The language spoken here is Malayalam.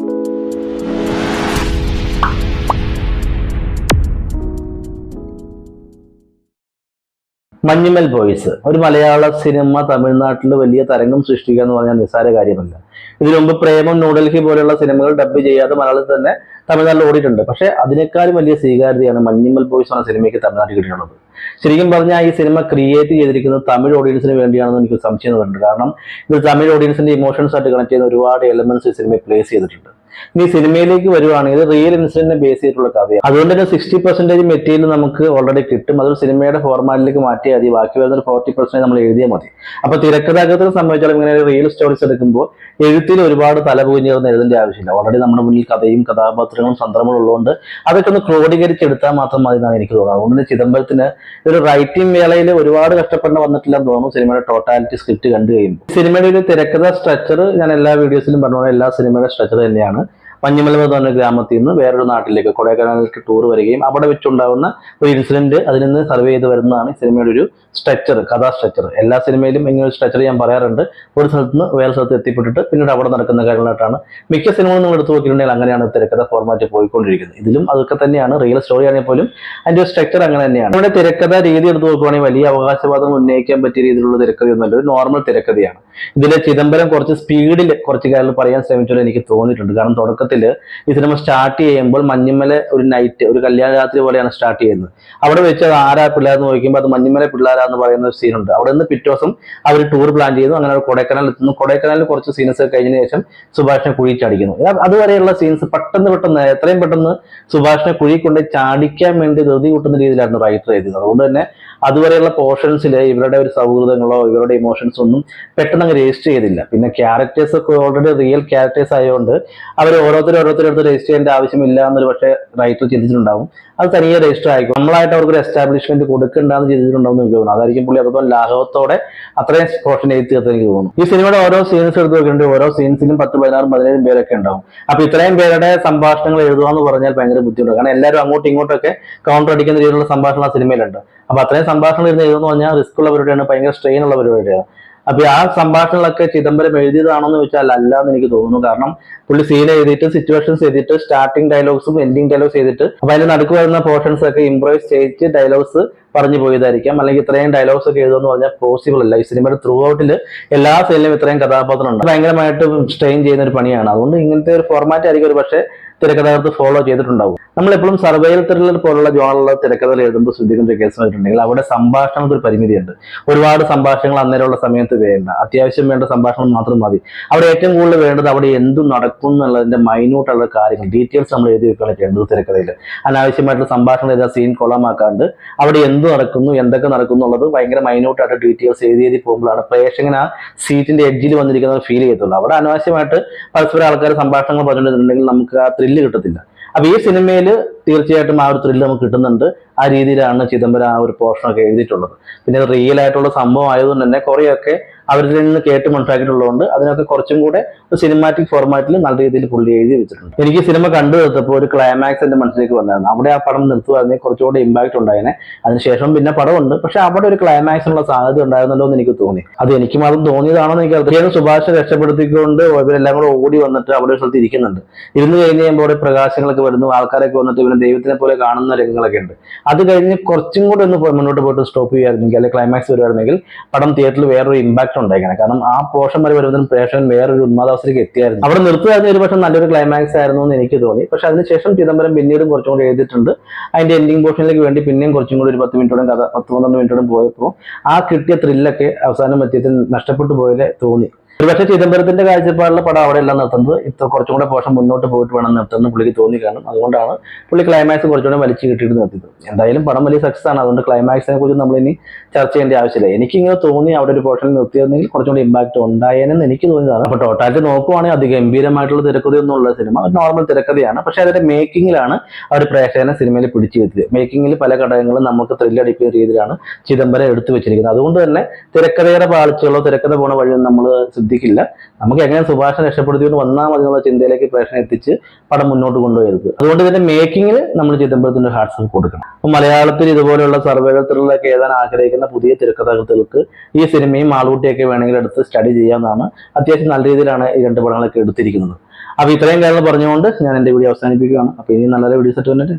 you Manjummel boys. ഒരു മലയാള സിനിമ തമിഴ്നാട്ടിൽ വലിയ തരംഗം സൃഷ്ടിക്കുക എന്ന് പറഞ്ഞാൽ നിസ്സാര കാര്യമല്ല. ഇതിനു മുമ്പ് പ്രേമം ന്യൂഡൽഹി പോലെയുള്ള സിനിമകൾ ഡബ് ചെയ്യാതെ മലയാളത്തിൽ തന്നെ തമിഴ്നാട്ടിൽ ഓടിയിട്ടുണ്ട്. പക്ഷെ അതിനേക്കാളും വലിയ സ്വീകാര്യതയാണ് മഞ്ഞുമൽ ബോയ്സ് എന്ന സിനിമയ്ക്ക് തമിഴ്നാട്ടിൽ കിട്ടിയിട്ടുള്ളത്. ശരിക്കും പറഞ്ഞാൽ ഈ സിനിമ ക്രിയേറ്റ് ചെയ്തിരിക്കുന്നത് തമിഴ് ഓഡിയൻസിന് വേണ്ടിയാണെന്ന് എനിക്ക് സംശയം തോന്നുന്നുണ്ട്. കാരണം ഇത് തമിഴ് ഓഡിയൻസിന്റെ ഇമോഷൻസ് ആയിട്ട് കണക്ട് ചെയ്യുന്ന ഒരുപാട് എലമെന്റ്സ് ഈ സിനിമയിൽ പ്ലേസ് ചെയ്തിട്ടുണ്ട്. ഇനി സിനിമയിലേക്ക് വരുവാണെങ്കിൽ റിയൽ ഇൻസിഡന്റിനെ ബേസ് ചെയ്തിട്ടുള്ള കഥയാണ്. അതുകൊണ്ട് തന്നെ സിക്സ്റ്റി പെർസെന്റേജ് മെറ്റീരിയൽ നമുക്ക് ഓൾറെഡി കിട്ടും. അതൊരു സിനിമയുടെ ഫോർമാറ്റിലേക്ക് മാറ്റിയാൽ മതി. ബാക്കി വരുന്ന ഒരു ഫോർട്ടി പെർസെന്റേജ് നമ്മൾ എഴുതിയാൽ മതി. അപ്പൊ തിരക്കഥാകൃത്തിനെ സംബന്ധിച്ചാലും ഇങ്ങനെ റിയൽ സ്റ്റോറീസ് എടുക്കുമ്പോൾ എഴുത്തിൽ ഒരുപാട് തലപൂഞ്ഞേർന്ന് എഴുതേണ്ട ആവശ്യമില്ല. ഓൾറെഡി നമ്മുടെ മുന്നിൽ കഥയും കഥാപാത്രങ്ങളും സന്ദർഭങ്ങളും ഉള്ളതുകൊണ്ട് അതൊക്കെ ഒന്ന് ക്രോഡീകരിച്ചെടുത്താൽ മാത്രം മതി എന്നാണ് എനിക്ക് തോന്നുന്നത്. അതുകൊണ്ട് തന്നെ ചിദംബരത്തിന് ഒരു റൈറ്റിംഗ് വേളയിൽ ഒരുപാട് കഷ്ടപ്പെടേണ്ട വന്നിട്ടില്ലെന്ന് തോന്നുന്നു സിനിമയുടെ ടോട്ടാലിറ്റി സ്ക്രിപ്റ്റ് കണ്ടു കഴിയുമ്പോൾ. സിനിമയുടെ ഒരു തിരക്കഥ സ്ട്രക്ചർ ഞാൻ എല്ലാ വീഡിയോസിലും പറഞ്ഞ എല്ലാ സിനിമയുടെ സ്ട്രക്ചർ തന്നെയാണ്. മഞ്ഞുമല എന്ന് പറഞ്ഞ ഗ്രാമത്തിൽ നിന്ന് വേറൊരു നാട്ടിലേക്ക് കൊടൈക്കനാലിലേക്ക് ടൂർ വരികയും അവിടെ വെച്ചുണ്ടാവുന്ന ഒരു ഇൻസിഡന്റ് അതിൽ നിന്ന് സർവേ ചെയ്ത് വരുന്നതാണ് സിനിമയുടെ ഒരു സ്ട്രക്ചർ കഥാ സ്ട്രക്ചർ എല്ലാ സിനിമയിലും ഇങ്ങനെ ഒരു സ്ട്രക്ചർ ഞാൻ പറയാറുണ്ട്. ഒരു സ്ഥലത്ത് നിന്ന് വേറെ സ്ഥലത്ത് എത്തിപ്പെട്ടിട്ട് പിന്നീട് അവിടെ നടക്കുന്ന കാര്യങ്ങളായിട്ടാണ്. മിക്ക സിനിമകളും നമ്മൾ എടുത്തു നോക്കിയിട്ടുണ്ടെങ്കിൽ അങ്ങനെയാണ് തിരക്കഥ ഫോർമാറ്റ് പോയിക്കൊണ്ടിരിക്കുന്നത്. ഇതിലും അതൊക്കെ തന്നെയാണ്. റിയൽ സ്റ്റോറി ആണെങ്കിൽ പോലും അതിന്റെ ഒരു സ്ട്രക്ചർ അങ്ങനെ തന്നെയാണ്. നമ്മുടെ തിരക്കഥ രീതി എടുത്തു നോക്കുവാണെങ്കിൽ വലിയ അവകാശവാദം ഉന്നയിക്കാൻ പറ്റിയ രീതിയിലുള്ള തിരക്കഥയൊന്നുമല്ല ഒരു നോർമൽ തിരക്കഥയാണ്. ഇതിലെ ചിദംബരം കുറച്ച് സ്പീഡിൽ കുറച്ച് കാര്യങ്ങൾ പറയാൻ ശ്രമിച്ചുകൊണ്ട് എനിക്ക് തോന്നിയിട്ടുണ്ട്. കാരണം തുടക്കത്തിൽ ഈ സിനിമ സ്റ്റാർട്ട് ചെയ്യുമ്പോൾ മഞ്ഞുമല ഒരു നൈറ്റ് ഒരു കല്യാണ രാത്രി പോലെയാണ് സ്റ്റാർട്ട് ചെയ്യുന്നത്. അവിടെ വെച്ച് അത് ആരാ പിള്ളേർ എന്ന് നോക്കുമ്പോൾ അത് മഞ്ഞുമല പിള്ളേരാന്ന് പറയുന്ന ഒരു സീനുണ്ട് അവിടെ നിന്ന് പിറ്റേ ദിവസം അവർ ടൂർ പ്ലാൻ ചെയ്യുന്നു അങ്ങനെ കൊടൈക്കനാൽ എത്തുന്നു. കൊടൈക്കനാലിൽ കുറച്ച് സീൻസ് കഴിഞ്ഞതിന് ശേഷം സുഭാഷിനെ കുഴി ചാടിക്കുന്നു അതുവരെയുള്ള സീൻസ് പെട്ടെന്ന് പെട്ടെന്ന് എത്രയും പെട്ടെന്ന് സുഭാഷിനെ കുഴി കൊണ്ട് ചാടിക്കാൻ വേണ്ടി ധൃതി കൂട്ടുന്ന രീതിയിലായിരുന്നു റൈറ്റർ എഴുതിയത്. അതുകൊണ്ട് തന്നെ അതുവരെയുള്ള പോർഷൻസിൽ ഇവരുടെ ഒരു സൗഹൃദങ്ങളോ ഇവരുടെ ഇമോഷൻസ് ഒന്നും പെട്ടെന്ന് അങ്ങ് രജിസ്റ്റർ ചെയ്തില്ല. പിന്നെ ക്യാരക്ടേഴ്സ് ഒക്കെ ഓൾറെഡി റിയൽ ക്യാരക്ടേഴ്സ് ആയതുകൊണ്ട് അവർ ഓരോരുത്തരും ഓരോരുത്തരും എടുത്ത് രജിസ്റ്റർ ചെയ്യേണ്ട ആവശ്യമില്ല എന്നൊരു പക്ഷേ റൈറ്റർ ചിന്തിച്ചിട്ടുണ്ടാവും. അത് തനിയെ രജിസ്റ്റർ ആയിരിക്കും നമ്മളായിട്ട് അവർക്ക് ഒരു എസ്റ്റാബ്ലിഷ്മെന്റ് കൊടുക്കണ്ടെന്ന് ചിന്തിച്ചിട്ടുണ്ടാവും എനിക്ക് തോന്നുന്നു. അതായിരിക്കും പുള്ളി അതൊക്കെ ലാഘവത്തോടെ അത്രയും പോർഷൻ എഴുതി തീർത്ത് എനിക്ക് തോന്നുന്നു. ഈ സിനിമയുടെ ഓരോ സീൻസ് എടുത്ത് നോക്കിയിട്ട് ഓരോ സീൻസിലും പത്ത് പതിനാറും പതിനേഴും പേരൊക്കെ ഉണ്ടാവും. അപ്പൊ ഇത്രയും പേരുടെ സംഭാഷണങ്ങൾ എഴുതുക എന്ന് പറഞ്ഞാൽ ഭയങ്കര ബുദ്ധിമുട്ടാണ്. കാരണം എല്ലാവരും അങ്ങോട്ടും ഇങ്ങോട്ടൊക്കെ കൗണ്ടർ അടിക്കുന്ന രീതിയിലുള്ള സംഭാഷണം ആ സിനിമയിലുണ്ട്. അപ്പൊ അത്രയും സംഭാഷണം ഇരുന്ന് എഴുതുന്നു പറഞ്ഞാൽ റിസ്ക് ഉള്ള പരിപാടിയാണ് ഭയങ്കര സ്ട്രെയിൻ ഉള്ള പരിപാടിയാണ്. അപ്പൊ ആ സംഭാഷണങ്ങളൊക്കെ ചിദംബരം എഴുതിയതാണെന്ന് ചോദിച്ചാൽ അല്ല എന്ന് എനിക്ക് തോന്നുന്നു. കാരണം പുള്ളി സീൻ എഴുതിയിട്ട് സിറ്റുവേഷൻസ് എഴുതിയിട്ട് സ്റ്റാർട്ടിംഗ് ഡയലോഗ്സും എൻഡിങ് ഡയലോഗ്സ് ചെയ്തിട്ട് അപ്പൊ അതിൽ നടുക്ക് വരുന്ന പോർഷൻസ് ഒക്കെ ഇംപ്രൈസ് ചെയ്ത് ഡയലോഗ്സ് പറഞ്ഞു പോയതായിരിക്കാം. അല്ലെങ്കിൽ ഇത്രയും ഡയലോഗ്സ് ഒക്കെ എഴുതുമെന്ന് പറഞ്ഞാൽ പോസിബിൾ അല്ല. ഈ സിനിമയുടെ ത്രൂ ഔട്ടിൽ എല്ലാ സീനിലും ഇത്രയും കഥാപാത്രം ഉണ്ട് ഭയങ്കരമായിട്ട് സ്ട്രെയിൻ ചെയ്യുന്ന ഒരു പണിയാണ്. അതുകൊണ്ട് ഇങ്ങനത്തെ ഒരു ഫോർമാറ്റ് ആയിരിക്കും ഒരു പക്ഷേ തിരക്കഥാകൃത്ത് ഫോളോ ചെയ്തിട്ടുണ്ടാവും. നമ്മളെപ്പോഴും സർവൈവൽ ത്രില്ലർ പോലുള്ള ജോണുള്ള തിരക്കഥകൾ എഴുതുമ്പോൾ ശ്രദ്ധിക്കുന്ന കേസ് വെച്ചിട്ടുണ്ടെങ്കിൽ അവിടെ സംഭാഷണത്തിൽ ഒരു പരിമിതിയുണ്ട്. ഒരുപാട് സംഭാഷണങ്ങൾ അന്നേരമുള്ള സമയത്ത് വേണ്ട. അത്യാവശ്യം വേണ്ട സംഭാഷണം മാത്രം മതി. അവിടെ ഏറ്റവും കൂടുതൽ വേണ്ടത് അവിടെ എന്തും നടക്കും എന്നുള്ളതിന്റെ മൈന്യൂട്ടുള്ള കാര്യങ്ങൾ ഡീറ്റെയിൽസ് നമ്മൾ എഴുതി വെക്കുകയാണ് ചെയ്യേണ്ടത് തിരക്കഥയിൽ. അനാവശ്യമായിട്ടുള്ള സംഭാഷണം ഏതാ സീൻ കൊളമാക്കാണ്ട് അവിടെ എന്ത് നടക്കുന്നു എന്തൊക്കെ നടക്കുന്നു എന്നുള്ളത് ഭയങ്കര മൈന്യൂട്ടായിട്ട് ഡീറ്റെയിൽസ് എഴുതി എഴുതി പോകുമ്പോഴാണ് പ്രേക്ഷകൻ ആ സീറ്റിന്റെ എഡ്ജിൽ വന്നിരിക്കുന്നത് ഫീൽ ചെയ്യത്തുള്ളൂ. അവിടെ അനാവശ്യമായിട്ട് പരസ്പരം ആൾക്കാർ സംഭാഷണങ്ങൾ പറഞ്ഞിട്ടുണ്ടെങ്കിൽ നമുക്ക് ആ ത്രില്ല് കിട്ടത്തില്ല. അപ്പൊ ഈ സിനിമയിൽ തീർച്ചയായിട്ടും ആ ഒരു ത്രില്ല് നമുക്ക് കിട്ടുന്നുണ്ട്. ആ രീതിയിലാണ് ചിദംബരം ആ ഒരു പോർഷനൊക്കെ എഴുതിയിട്ടുള്ളത്. പിന്നെ റിയൽ ആയിട്ടുള്ള സംഭവം ആയതുകൊണ്ട് തന്നെ കുറേയൊക്കെ അവരിൽ നിന്ന് കേട്ട് മനസ്സിലാക്കിയിട്ടുള്ളതുകൊണ്ട് അതിനൊക്കെ കുറച്ചും കൂടെ സിനിമാറ്റിക് ഫോർമാറ്റിൽ നല്ല രീതിയിൽ പുള്ളി എഴുതി വെച്ചിട്ടുണ്ട്. എനിക്ക് സിനിമ കണ്ടു തീർത്തപ്പോൾ ഒരു ക്ലൈമാക്സ് എന്റെ മനസ്സിലേക്ക് വന്നായിരുന്നു. അവിടെ ആ പടം നിർത്തുക നിർത്തുവായിരുന്നെങ്കിൽ കുറച്ചുകൂടെ ഇമ്പാക്ട് ഉണ്ടായേനെ. അതിനുശേഷം പിന്നെ പടമുണ്ട്. പക്ഷെ അവിടെ ഒരു ക്ലൈമാക്സ് ഉള്ള സാധ്യത ഉണ്ടായിരുന്നല്ലോ എന്ന് എനിക്ക് തോന്നി. അത് എനിക്ക് മാത്രം തോന്നിയതാണോ എനിക്ക് അറിയാം. സുഭാഷ് രക്ഷപ്പെടുത്തിക്കൊണ്ട് ഇവരെല്ലാം കൂടെ ഓടി വന്നിട്ട് അവിടെ ഒരു സ്ഥലത്ത് ഇരിക്കുന്നുണ്ട്. ഇരുന്ന് കഴിഞ്ഞ് കഴിയുമ്പോൾ അവിടെ പ്രകാശങ്ങളൊക്കെ വരുന്നു. ആൾക്കാരൊക്കെ വന്നിട്ട് ഇവരെ ദൈവത്തിനെ പോലെ കാണുന്ന രംഗങ്ങളൊക്കെ ഉണ്ട്. അത് കഴിഞ്ഞ് കുറച്ചും കൂടെ ഒന്ന് മുന്നോട്ട് പോയിട്ട് സ്റ്റോപ്പ് ചെയ്യുമായിരുന്നെങ്കിൽ അല്ലെങ്കിൽ ക്ലൈമാക്സ് വരുമായിരുന്നെങ്കിൽ പടം തിയേറ്ററിൽ വേറൊരു ഇമ്പാക്ട് ഉണ്ടായിരിക്കണം. കാരണം ആ പോർഷൻ വരെ വരുന്നതിന് പ്രേക്ഷകൻ വേറൊരു ഉന്മാദാവസ്ഥയിലേക്ക് എത്തിയായിരുന്നു. അവിടെ നിർത്തുകയായിരുന്നു ഒരു പക്ഷേ നല്ലൊരു ക്ലൈമാക്സ് ആയിരുന്നു എന്ന് എനിക്ക് തോന്നി. പക്ഷെ അതിനുശേഷം ചിദംബരം പിന്നീടും കുറച്ചും കൂടി എഴുതിയിട്ടുണ്ട്. അതിന്റെ എൻഡിങ് പോർഷനിലേക്ക് വേണ്ടി പിന്നെയും കുറച്ചും കൂടി ഒരു പത്ത് മിനിറ്റോടും കഥ പത്ത് പന്ത്രണ്ട് മിനിറ്റോടും പോയപ്പോൾ ആ കിട്ടിയ ത്രില്ലൊക്കെ അവസാനം എത്തിയതിൽ നഷ്ടപ്പെട്ടു പോയതിലെ തോന്നി. ഒരുപക്ഷെ ചിദംബരത്തിന്റെ കാഴ്ചപ്പാടിലെ പടം അവിടെ എല്ലാം നിർത്തുന്നത്. ഇത്ര കുറച്ചും കൂടെ പോഷം മുന്നോട്ട് പോയിട്ട് വേണം നിർത്തുന്നത് പുള്ളിക്ക് തോന്നി കാണും അതുകൊണ്ടാണ് പുള്ളി ക്ലൈമാക്സ് കുറച്ചുകൂടെ വലിച്ചു കിട്ടിയിട്ട് നിർത്തിയത്. എന്തായാലും പടം വലിയ സക്സസ് ആണ്. അതുകൊണ്ട് ക്ലൈമാക്സിനെ കുറിച്ച് നമ്മൾ ഇനി ചർച്ച ചെയ്യേണ്ട ആവശ്യമില്ല. എനിക്ക് ഇങ്ങനെ തോന്നി അവിടെ ഒരു പോർഷനിൽ നിർത്തിയിരുന്നെങ്കിൽ കുറച്ചുകൂടി ഇമ്പാക്ട് ഉണ്ടായേനെന്ന് എനിക്ക് തോന്നിയതാണ് അപ്പൊ ടോട്ടാലിറ്റി നോക്കുവാണെങ്കിൽ അതിഗംഭീരമായിട്ടുള്ള തിരക്കഥയൊന്നും ഉള്ള സിനിമ. നോർമൽ തിരക്കഥയാണ്. പക്ഷെ അതിന്റെ മേക്കിങ്ങിലാണ് അവർ പ്രേക്ഷകനെ സിനിമയിൽ പിടിച്ചു വെച്ചത് മേക്കിങ്ങിൽ പല ഘടകങ്ങളും നമുക്ക് ത്രില്ലടിപ്പിക്കുന്ന രീതിയിലാണ് ചിദംബരം എടുത്തു വെച്ചിരിക്കുന്നത് അതുകൊണ്ട് തന്നെ തിരക്കഥയുടെ പാളിച്ചകളോ തിരക്കഥ പോണ വഴി നമ്മൾ ശ്രദ്ധിക്കില്ല. നമുക്ക് എങ്ങനെ സുഭാഷനെ രക്ഷപ്പെടുത്തിക്കൊണ്ട് വന്നാൽ മതി എന്നുള്ള ചിന്തയിലേക്ക് പ്രേക്ഷണം എത്തിച്ച് പടം മുന്നോട്ട് കൊണ്ടുപോയത് അതുകൊണ്ട് ഇതിന്റെ മേക്കിങ്ങിൽ നമ്മൾ ചിദംബരത്തിന്റെ ഹാർട്സ് കൊടുക്കണം. അപ്പൊ മലയാളത്തിൽ ഇതുപോലെയുള്ള ത്രില്ലൊക്കെ എഴുതാൻ ആഗ്രഹിക്കുന്ന പുതിയ തിരക്കഥാകൃത്തുകൾക്ക് ഈ സിനിമയും ആൾകുട്ടിയൊക്കെ വേണമെങ്കിൽ എടുത്ത് സ്റ്റഡി ചെയ്യാമെന്നാണ് അത്യാവശ്യം നല്ല രീതിയിലാണ് ഈ രണ്ട് പടങ്ങളൊക്കെ എടുത്തിരിക്കുന്നത്. അപ്പൊ ഇത്രയും കാര്യങ്ങൾ പറഞ്ഞുകൊണ്ട് ഞാൻ എന്റെ വീഡിയോ അവസാനിപ്പിക്കുകയാണ്. അപ്പൊ ഇനി നല്ലൊരു വീഡിയോ സെറ്റ് വന്നിട്ട്